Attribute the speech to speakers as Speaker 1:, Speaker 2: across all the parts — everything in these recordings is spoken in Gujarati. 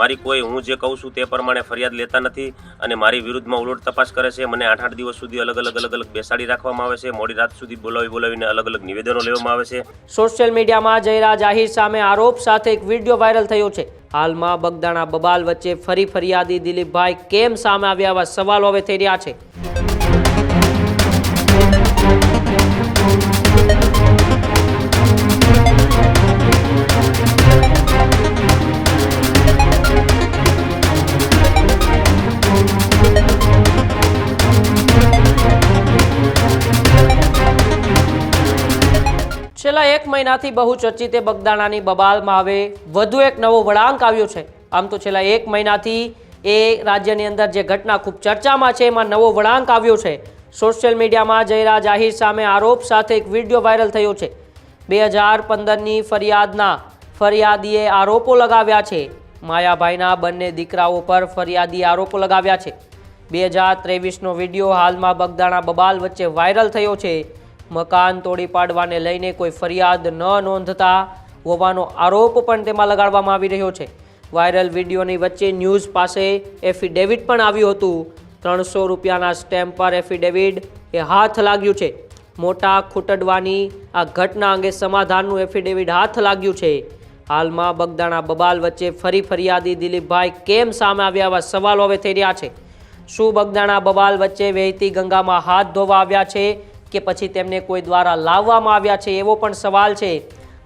Speaker 1: મારી કોઈ, હું જે કહું છું તે પ્રમાણે ફરિયાદ લેતા નથી અને મારી વિરુદ્ધમાં ઉલટ તપાસ કરે છે. મને આઠ આઠ દિવસ સુધી અલગ અલગ અલગ અલગ બેસાડી રાખવામાં આવે છે. મોડી રાત સુધી બોલાવી બોલાવીને અલગ અલગ નિવેદનો લેવામાં આવે છે.
Speaker 2: સોશિયલ મીડિયામાં જયરાજ આહિર સામે આરોપ સાથે એક વીડિયો વાયરલ થયો છે. હાલમાં બગદાણા બબાલ વચ્ચે ફરી ફરિયાદી દિલીપભાઈ કેમ સામે આવ્યા આવા સવાલો હવે થઈ રહ્યા છે. છેલ્લા એક મહિનાથી બહુ ચર્ચિત બગદાણાની બબાલમાં હવે વધુ એક નવો વળાંક આવ્યો છે. આમ તો છેલ્લા એક મહિનાથી એ રાજ્યની અંદર જે ઘટના ખૂબ ચર્ચામાં છે, એમાં નવો વળાંક આવ્યો છે. સોશિયલ મીડિયામાં જયરાજ આહિર સામે આરોપ સાથે એક વીડિયો વાયરલ થયો છે. બે હજાર પંદરની ફરિયાદના ફરિયાદીએ આરોપો લગાવ્યા છે. માયાભાઈના બંને દીકરાઓ પર ફરિયાદીએ આરોપો લગાવ્યા છે. બે હજાર ત્રેવીસનો વીડિયો હાલમાં બગદાણા બબાલ વચ્ચે વાયરલ થયો છે. મકાન તોડી પાડવાને લઈને કોઈ ફરિયાદ ન નોંધતા હોવાનો આરોપ પણ તેમાં લગાડવામાં આવી રહ્યો છે. વાયરલ વિડીયોની વચ્ચે ન્યૂઝ પાસે એફિડેવિટ પણ આવ્યું હતું. ત્રણસો રૂપિયાના સ્ટેમ્પ પર એફિડેવિટ એ હાથ લાગ્યું છે. મોટા ખૂટડવાની આ ઘટના અંગે સમાધાનનું એફિડેવિટ હાથ લાગ્યું છે. હાલમાં બગદાણા બબાલ વચ્ચે ફરી ફરિયાદી દિલીપભાઈ કેમ સામે આવ્યા આવા સવાલો હવે થઈ રહ્યા છે. શું બગદાણા બબાલ વચ્ચે વહેતી ગંગામાં હાથ ધોવા આવ્યા છે? કે પછી તેમને કોઈ દ્વારા લાવવામાં આવ્યા છે એવો પણ સવાલ છે.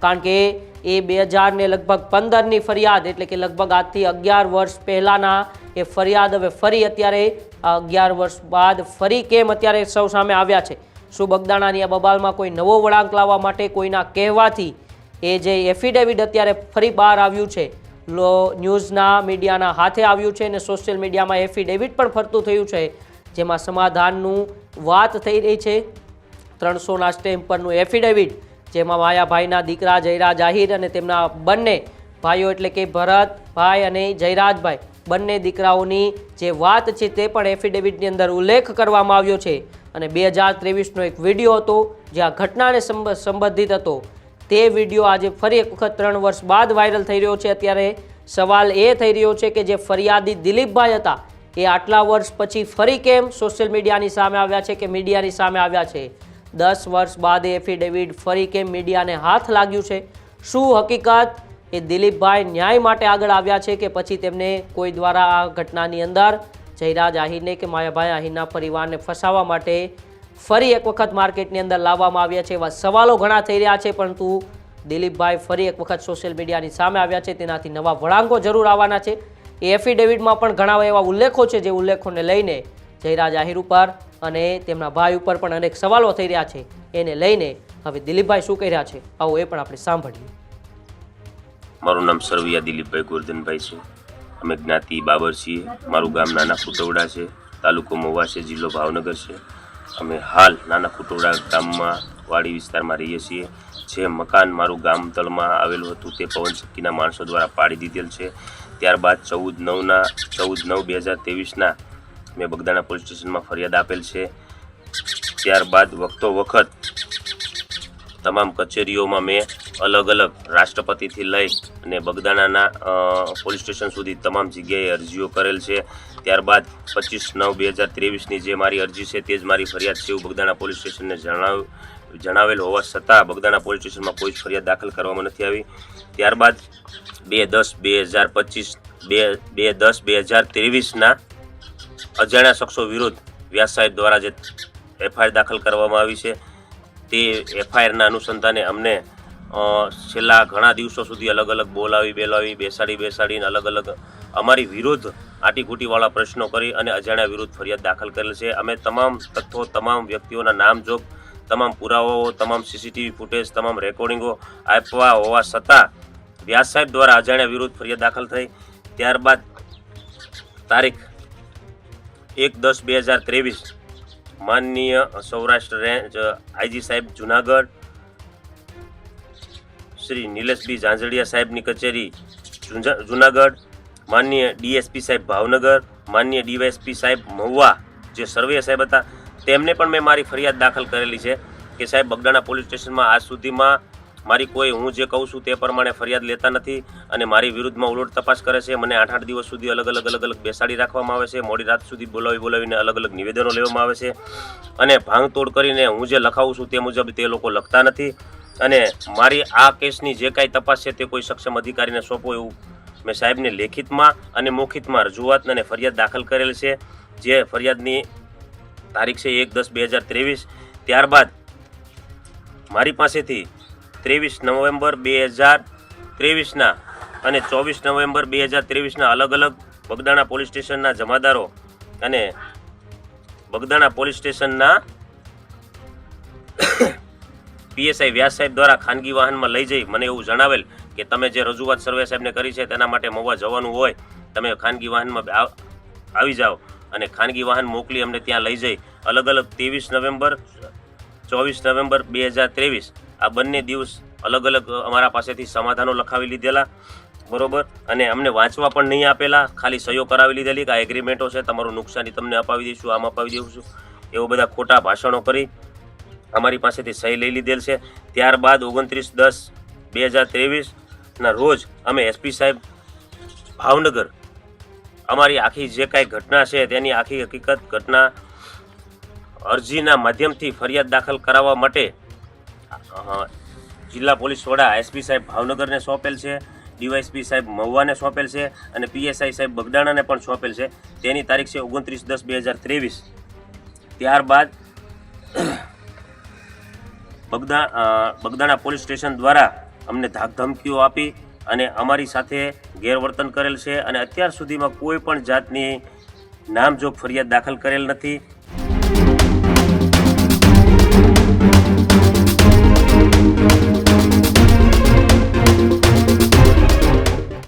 Speaker 2: કારણ કે એ બે હજારને લગભગ પંદરની ફરિયાદ એટલે કે લગભગ આજથી અગિયાર વર્ષ પહેલાંના એ ફરિયાદ હવે ફરી અત્યારે અગિયાર વર્ષ બાદ ફરી કેમ અત્યારે સૌ સામે આવ્યા છે? શું બગદાણાની આ બબાલમાં કોઈ નવો વળાંક લાવવા માટે કોઈના કહેવાથી એ જે એફિડેવિટ અત્યારે ફરી બહાર આવ્યું છે? લો ન્યૂઝના મીડિયાના હાથે આવ્યું છે અને સોશિયલ મીડિયામાં એફિડેવિટ પણ ફરતું થયું છે, જેમાં સમાધાનનું વાત થઈ રહી છે. ત્રણસોના સ્ટેમ્પ પરનું એફિડેવિટ, જેમાં માયાભાઈના દીકરા જયરાજ આહિર અને તેમના બંને ભાઈઓ એટલે કે ભરતભાઈ અને જયરાજભાઈ, બંને દીકરાઓની જે વાત છે તે પણ એફિડેવિટની અંદર ઉલ્લેખ કરવામાં આવ્યો છે. અને બે હજાર ત્રેવીસનો એક વીડિયો હતો, જે આ ઘટનાને સંબંધિત હતો. તે વીડિયો આજે ફરી એક વખત ત્રણ વર્ષ બાદ વાયરલ થઈ રહ્યો છે. અત્યારે સવાલ એ થઈ રહ્યો છે કે જે ફરિયાદી દિલીપભાઈ હતા, એ આટલા વર્ષ પછી ફરી કેમ સોશિયલ મીડિયાની સામે આવ્યા છે કે મીડિયાની સામે આવ્યા છે? દસ વર્ષ બાદ એફિડેવિટ ફરી કેમ મીડિયાને હાથ લાગ્યું છે. શું હકીકત? એ દિલીપભાઈ ન્યાય માટે આગળ આવ્યા છે કે પછી તેમને કોઈ દ્વારા આ ઘટનાની અંદર જયરાજ આહિરને કે માયાભાઈ આહિરના પરિવારને ફસાવવા માટે ફરી એક વખત માર્કેટની અંદર લાવવામાં આવ્યા છે એવા સવાલો ઘણા થઈ રહ્યા છે, પરંતુ દિલીપભાઈ ફરી એક વખત સોશિયલ મીડિયાની સામે આવ્યા છે. તેનાથી નવા વળાંકો જરૂર આવવાના છે. એ એફિડેવિટમાં પણ ઘણા એવા ઉલ્લેખો છે, જે ઉલ્લેખોને લઈને જયરાજ આહિર ઉપર અને તેમના ભાઈ ઉપર પણ અનેક સવાલો થઈ રહ્યા છે. એને લઈને હવે દિલીપભાઈ શું કહી રહ્યા છે? આવો એ પણ આપણે સાંભળીએ.
Speaker 1: મારું નામ સરવૈયા દિલીપભાઈ ગોરધનભાઈ છે. અમે જ્ઞાતિ બાબર છીએ. મારું ગામ નાના ફુટવડા છે. તાલુકો મહુવા છે. જિલ્લો ભાવનગર છે. અમે હાલ નાના ફુટવડા ગામમાં વાડી વિસ્તારમાં રહીએ છીએ. જે મકાન મારું ગામ તળમાં આવેલું હતું તે પવન શક્તિના માણસો દ્વારા પાડી દીધેલ છે. ત્યારબાદ ચૌદ નવના, ચૌદ નવ બે હજાર ત્રેવીસના મેં બગદાણા પોલીસ સ્ટેશનમાં ફરિયાદ આપેલ છે. ત્યારબાદ વખતો વખત તમામ કચેરીઓમાં મેં અલગ અલગ રાષ્ટ્રપતિથી લઈ અને બગદાણાના પોલીસ સ્ટેશન સુધી તમામ જગ્યાએ અરજીઓ કરેલ છે. ત્યારબાદ પચીસ નવ બે હજાર ત્રેવીસની જે મારી અરજી છે તે જ મારી ફરિયાદ છે એવું બગદાણા પોલીસ સ્ટેશનને જણાવ, જણાવેલ હોવા છતાં બગદાણા પોલીસ સ્ટેશનમાં કોઈ જ ફરિયાદ દાખલ કરવામાં નથી આવી. ત્યારબાદ બે દસ બે હજાર પચીસ, બે બે દસ બે હજાર ત્રેવીસના અજાણ્યા શખ્સો વિરુદ્ધ વ્યાસ સાહેબ દ્વારા જે એફઆઈઆર દાખલ કરવામાં આવી છે, તે એફઆઈઆરના અનુસંધાને અમને છેલ્લા ઘણા દિવસો સુધી અલગ અલગ બોલાવી, બેલાવી, બેસાડી, બેસાડીને અલગ અલગ અમારી વિરુદ્ધ આટીઘૂટીવાળા પ્રશ્નો કરી અને અજાણ્યા વિરુદ્ધ ફરિયાદ દાખલ કરેલ છે. અમે તમામ તથ્યો, તમામ વ્યક્તિઓના નામ જોગ તમામ પુરાવાઓ, તમામ સીસીટીવી ફૂટેજ, તમામ રેકોર્ડિંગો આપવા હોવા છતાં વ્યાસ સાહેબ દ્વારા અજાણ્યા વિરુદ્ધ ફરિયાદ દાખલ થઈ. ત્યારબાદ તારીખ એક દસ બે હજાર ત્રેવીસ. માનનીય સૌરાષ્ટ્ર રેન્જ આઈજી સાહેબ જુનાગઢ. શ્રી નિલેશબી ઝાંઝડિયા સાહેબની કચેરી જુનાગઢ. માનનીય ડીએસપી સાહેબ ભાવનગર. માનનીય ડીવાયએસપી સાહેબ મહુવા, જે સર્વે સાહેબ હતા. તેમને પણ મેં મારી ફરિયાદ દાખલ કરેલી છે કે સાહેબ બગદાણા પોલીસ સ્ટેશનમાં આજ સુધીમાં મારી કોઈ, હું જે કહું છું તે પ્રમાણે ફરિયાદ લેતા નથી અને મારી વિરુદ્ધમાં ઉલટ તપાસ કરે છે. મને આઠ આઠ દિવસ સુધી અલગ અલગ અલગ અલગ બેસાડી રાખવામાં આવે છે. મોડી રાત સુધી બોલાવી બોલાવીને અલગ અલગ નિવેદનો લેવામાં આવે છે. અને ભાંગતોડ કરીને હું જે લખાવું છું તે મુજબ તે લોકો લખતા નથી. અને મારી આ કેસની જે કાંઈ તપાસ છે તે કોઈ સક્ષમ અધિકારીને સોંપો એવું મેં સાહેબને લેખિતમાં અને મૌખિતમાં રજૂઆત અને ફરિયાદ દાખલ કરેલ છે. જે ફરિયાદની તારીખ છે એક દસ બે હજાર ત્રેવીસ. ત્યારબાદ મારી પાસેથી ત્રેવીસ નવેમ્બર બે હજાર ત્રેવીસના અને ચોવીસ નવેમ્બર બે હજાર ત્રેવીસના અલગ અલગ બગદાણા પોલીસ સ્ટેશનના જમાદારો અને બગદાણા પોલીસ સ્ટેશનના પીએસઆઈ વ્યાસ સાહેબ દ્વારા ખાનગી વાહનમાં લઈ જઈ મને એવું જણાવેલ કે તમે જે રજૂઆત સર્વે સાહેબને કરી છે તેના માટે મહુવા જવાનું હોય, તમે ખાનગી વાહનમાં આવ- જાઓ અને ખાનગી વાહન મોકલી અમને ત્યાં લઈ જઈ. અલગ અલગ ત્રેવીસ નવેમ્બર, ચોવીસ નવેમ્બર બે હજાર ત્રેવીસ આ બંને દિવસ અલગ અલગ અમારા પાસેથી સમાધાનો લખાવી લીધેલા, બરોબર? અને અમને વાંચવા પણ નહીં આપેલા, ખાલી સહીઓ કરાવી લીધેલી કે આ એગ્રીમેન્ટો છે, તમારું નુકસાની તમને અપાવી દઈશું, આમ અપાવી દઈશું, એવો બધા ખોટા ભાષણો કરી અમારી પાસેથી સહી લઈ લીધેલ છે. ત્યારબાદ ઓગણત્રીસ દસ બે હજાર ત્રેવીસના રોજ અમે એસપી સાહેબ ભાવનગર, અમારી આખી જે કાંઈ ઘટના છે, તેની આખી હકીકત ઘટના અરજીના માધ્યમથી ફરિયાદ દાખલ કરાવવા માટે જિલ્લા પોલીસ વડા એસપી સાહેબ ભાવનગરને સોંપેલ છે, ડીવાયસપી સાહેબ મહુવાને સોંપેલ છે અને પીએસઆઈ સાહેબ બગદાણાને પણ સોંપેલ છે. તેની તારીખ છે ઓગણત્રીસ દસ બે હજાર ત્રેવીસ. ત્યારબાદ બગદા બગદાણા પોલીસ સ્ટેશન દ્વારા અમને ધાકધમકીઓ આપી અને અમારી સાથે ગેરવર્તન કરેલ છે અને અત્યાર સુધીમાં કોઈ પણ જાતની નામજોગ ફરિયાદ દાખલ કરેલ નથી.